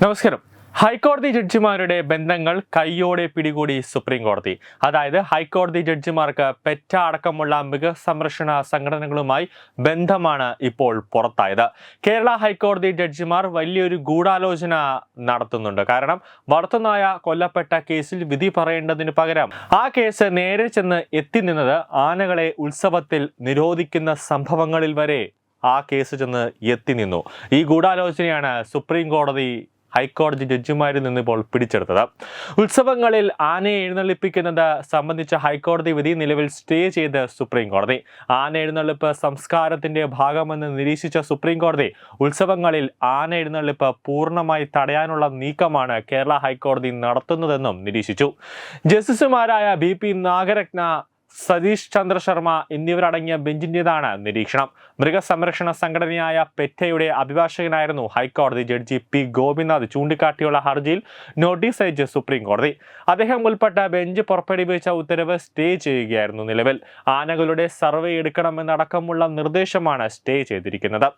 നമസ്കാരം. ഹൈക്കോടതി ജഡ്ജിമാരുടെ ബന്ധങ്ങൾ കൈയോടെ പിടികൂടി സുപ്രീം കോടതി. അതായത് ഹൈക്കോടതി ജഡ്ജിമാർക്ക് പെറ്റ അടക്കമുള്ള മൃഗസംരക്ഷണ സംഘടനകളുമായി ബന്ധമാണ് ഇപ്പോൾ പുറത്തായത്. കേരള ഹൈക്കോടതി ജഡ്ജിമാർ വലിയൊരു ഗൂഢാലോചന നടത്തുന്നുണ്ട്. കാരണം വളർത്തുനായ കൊല്ലപ്പെട്ട കേസിൽ വിധി പറയേണ്ടതിന് പകരം ആ കേസ് നേരെ ചെന്ന് എത്തി നിന്നത് ആനകളെ ഉത്സവത്തിൽ നിരോധിക്കുന്ന സംഭവങ്ങളിൽ വരെ ആ കേസ് ചെന്ന് എത്തി നിന്നു. ഈ ഗൂഢാലോചനയാണ് സുപ്രീം കോടതി ഹൈക്കോടതി ജഡ്ജിമാരിൽ നിന്ന് ഇപ്പോൾ പിടിച്ചെടുത്തത്. ഉത്സവങ്ങളിൽ ആനയെ എഴുന്നള്ളിപ്പിക്കുന്നത് സംബന്ധിച്ച ഹൈക്കോടതി വിധി നിലവിൽ സ്റ്റേ ചെയ്ത് സുപ്രീം കോടതി ആന എഴുന്നള്ളിപ്പ് സംസ്കാരത്തിന്റെ ഭാഗമെന്ന് നിരീക്ഷിച്ച സുപ്രീം കോടതി ഉത്സവങ്ങളിൽ ആന എഴുന്നള്ളിപ്പ് പൂർണമായി തടയാനുള്ള നീക്കമാണ് കേരള ഹൈക്കോടതി നടത്തുന്നതെന്നും നിരീക്ഷിച്ചു. ജസ്റ്റിസുമാരായ ബി പി നാഗരത്ന സതീഷ് ചന്ദ്ര ശർമ്മ എന്നിവരടങ്ങിയ ബെഞ്ചിന്റെതാണ് നിരീക്ഷണം. മൃഗസംരക്ഷണ സംഘടനയായ പെറ്റയുടെ അഭിഭാഷകനായിരുന്നു ഹൈക്കോടതി ജഡ്ജി പി ഗോപിനാഥ്. ചൂണ്ടിക്കാട്ടിയുള്ള ഹർജിയിൽ നോട്ടീസ് അയച്ച് സുപ്രീം കോടതി. അദ്ദേഹം ഉൾപ്പെട്ട ബെഞ്ച് പുറപ്പെടുവിച്ച ഉത്തരവ് സ്റ്റേ ചെയ്യുകയായിരുന്നു നിലവിൽ. ആനകളുടെ സർവേ എടുക്കണമെന്നടക്കമുള്ള നിർദ്ദേശമാണ് സ്റ്റേ ചെയ്തിരിക്കുന്നത്.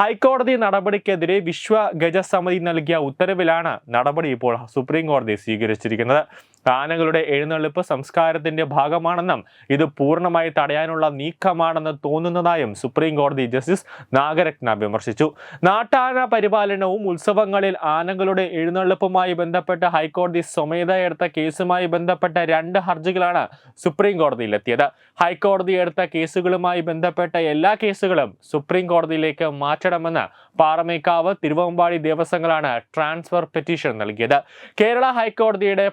ഹൈക്കോടതി നടപടിക്കെതിരെ വിശ്വ ഗജസമിതി നൽകിയ ഉത്തരവിലാണ് നടപടി ഇപ്പോൾ സുപ്രീം കോടതി സ്വീകരിച്ചിരിക്കുന്നത്. ആനകളുടെ എഴുന്നള്ളിപ്പ് സംസ്കാരത്തിന്റെ ഭാഗമാണെന്നും ഇത് പൂർണമായി തടയാനുള്ള നീക്കമാണെന്ന് തോന്നുന്നതായും സുപ്രീം കോടതി ജസ്റ്റിസ് നാഗരത്ന വിമർശിച്ചു. നാട്ടാന പരിപാലനവും ഉത്സവങ്ങളിൽ ആനകളുടെ എഴുന്നള്ളിപ്പുമായി ബന്ധപ്പെട്ട് ഹൈക്കോടതി സ്വമേധ എടുത്ത കേസുമായി ബന്ധപ്പെട്ട രണ്ട് ഹർജികളാണ് സുപ്രീം കോടതിയിലെത്തിയത്. ഹൈക്കോടതി എടുത്ത കേസുകളുമായി ബന്ധപ്പെട്ട എല്ലാ കേസുകളും സുപ്രീം കോടതിയിലേക്ക് മാറ്റണമെന്ന് പാറമേക്കാവ് തിരുവമ്പാടി ദേവസ്വങ്ങളാണ് ട്രാൻസ്ഫർ പെറ്റീഷൻ നൽകിയത്. കേരള ഹൈക്കോടതിയുടെ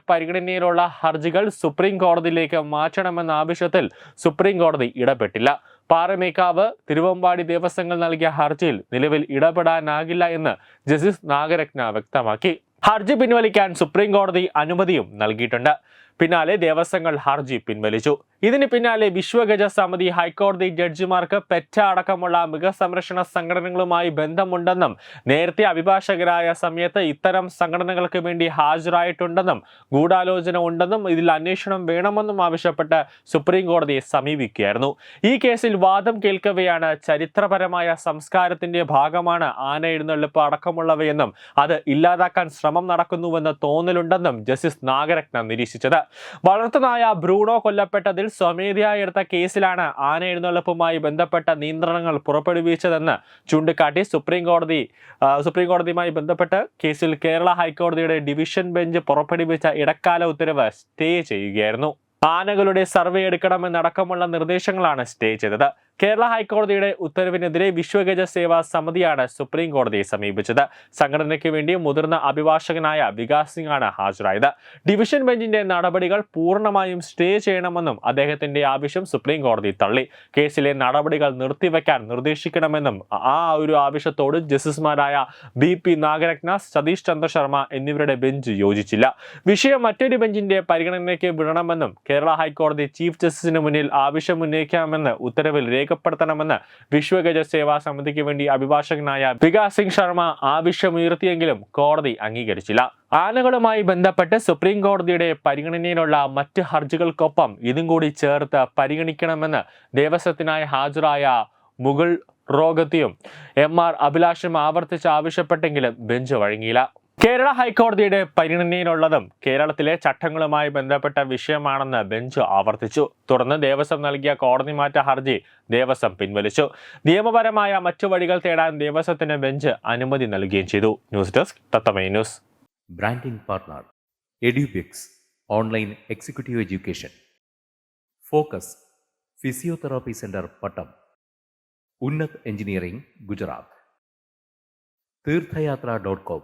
പരിഗണനയിലുള്ള ഹർജികൾ സുപ്രീം കോടതിയിലേക്ക് മാറ്റണമെന്ന ആവശ്യത്തിൽ സുപ്രീം കോടതി ഇടപെട്ടില്ല. പാറമേക്കാവ് തിരുവമ്പാടി ദേവസ്വങ്ങൾ നൽകിയ ഹർജിയിൽ നിലവിൽ ഇടപെടാനാകില്ല എന്ന് ജസ്റ്റിസ് നാഗരത്ന വ്യക്തമാക്കി. ഹർജി പിൻവലിക്കാൻ സുപ്രീം കോടതി അനുമതിയും നൽകിയിട്ടുണ്ട്. പിന്നാലെ ദേവസ്വങ്ങൾ ഹർജി പിൻവലിച്ചു. ഇതിന് പിന്നാലെ വിശ്വഗജ സമിതി ഹൈക്കോടതി ജഡ്ജിമാർക്ക് പെറ്റ അടക്കമുള്ള മൃഗസംരക്ഷണ സംഘടനകളുമായി ബന്ധമുണ്ടെന്നും നേരത്തെ അഭിഭാഷകരായ സമയത്ത് ഇത്തരം സംഘടനകൾക്ക് വേണ്ടി ഹാജരായിട്ടുണ്ടെന്നും ഗൂഢാലോചന ഉണ്ടെന്നും ഇതിൽ അന്വേഷണം വേണമെന്നും ആവശ്യപ്പെട്ട് സുപ്രീം കോടതിയെ സമീപിക്കുകയായിരുന്നു. ഈ കേസിൽ വാദം കേൾക്കവെയാണ് ചരിത്രപരമായ സംസ്കാരത്തിന്റെ ഭാഗമാണ് ആന എഴുന്നള്ളിപ്പ് അടക്കമുള്ളവയെന്നും അത് ഇല്ലാതാക്കാൻ ശ്രമം നടക്കുന്നുവെന്ന് തോന്നലുണ്ടെന്നും ജസ്റ്റിസ് നാഗരത്ന നിരീക്ഷിച്ചത്. വളർത്തുനായ ബ്രൂണോ കൊല്ലപ്പെട്ടതിൽ സ്വമേധയായി എടുത്ത കേസിലാണ് ആന എഴുന്നള്ളിപ്പുമായി ബന്ധപ്പെട്ട നിയന്ത്രണങ്ങൾ പുറപ്പെടുവിച്ചതെന്ന് ചൂണ്ടിക്കാട്ടി സുപ്രീം കോടതി സുപ്രീം കോടതിയുമായി ബന്ധപ്പെട്ട് കേസിൽ കേരള ഹൈക്കോടതിയുടെ ഡിവിഷൻ ബെഞ്ച് പുറപ്പെടുവിച്ച ഇടക്കാല ഉത്തരവ് സ്റ്റേ ചെയ്യുകയായിരുന്നു. ആനകളുടെ സർവേ എടുക്കണമെന്നടക്കമുള്ള നിർദ്ദേശങ്ങളാണ് സ്റ്റേ ചെയ്തത്. കേരള ഹൈക്കോടതിയുടെ ഉത്തരവിനെതിരെ വിശ്വഗജ സേവാ സമിതിയാണ് സുപ്രീം കോടതിയെ സമീപിച്ചത്. സംഘടനയ്ക്ക് വേണ്ടി മുതിർന്ന അഭിഭാഷകനായ വികാസ് സിംഗ് ആണ് ഹാജരായത്. ഡിവിഷൻ ബെഞ്ചിന്റെ നടപടികൾ പൂർണമായും സ്റ്റേ ചെയ്യണമെന്നും അദ്ദേഹത്തിന്റെ ആവശ്യം സുപ്രീം കോടതി തള്ളി. കേസിലെ നടപടികൾ നിർത്തിവെക്കാൻ നിർദ്ദേശിക്കണമെന്നും ആ ഒരു ആവശ്യത്തോട് ജസ്റ്റിസുമാരായ ബി പി നാഗരത്ന സതീഷ് ചന്ദ്രശർമ്മ എന്നിവരുടെ ബെഞ്ച് യോജിച്ചില്ല. വിഷയം മറ്റൊരു ബെഞ്ചിന്റെ പരിഗണനയ്ക്ക് വിടണമെന്നും കേരള ഹൈക്കോടതി ചീഫ് ജസ്റ്റിസിന് മുന്നിൽ ആവശ്യം ഉന്നയിക്കാമെന്ന് ഉത്തരവിൽ രേഖപ്പെടുത്തണമെന്ന് വിശ്വഗജ സേവാ സമിതിക്ക് വേണ്ടി അഭിഭാഷകനായ വികാസ് സിംഗ് ശർമ്മ ആവശ്യമുയർത്തിയെങ്കിലും കോടതി അംഗീകരിച്ചില്ല. ആനകളുമായി ബന്ധപ്പെട്ട് സുപ്രീം കോടതിയുടെ പരിഗണനയിലുള്ള മറ്റ് ഹർജികൾക്കൊപ്പം ഇതും കൂടി ചേർത്ത് പരിഗണിക്കണമെന്ന് ദേവസ്വത്തിനായി ഹാജരായ മുഗൾ റോഗത്തിയും എം ആർ അഭിലാഷും ആവർത്തിച്ച് ആവശ്യപ്പെട്ടെങ്കിലും ബെഞ്ച് വഴങ്ങിയില്ല. കേരള ഹൈക്കോടതിയുടെ പരിഗണനയിലുള്ളതും കേരളത്തിലെ ചട്ടങ്ങളുമായി ബന്ധപ്പെട്ട വിഷയമാണെന്ന് ബെഞ്ച് ആവർത്തിച്ചു. തുടർന്ന് ദേവസ്വം നൽകിയ കോടതി മാറ്റ ഹർജി ദേവസ്വം പിൻവലിച്ചു. നിയമപരമായ മറ്റു വഴികൾ തേടാൻ ദേവസ്വത്തിന് ബെഞ്ച് അനുമതി നൽകുകയും ചെയ്തു. News desk തത്തമൈ news. Branding partner Edubix online executive education focus physiotherapy centre Pattom Unnat engineering Gujarat Theerthayatra dot com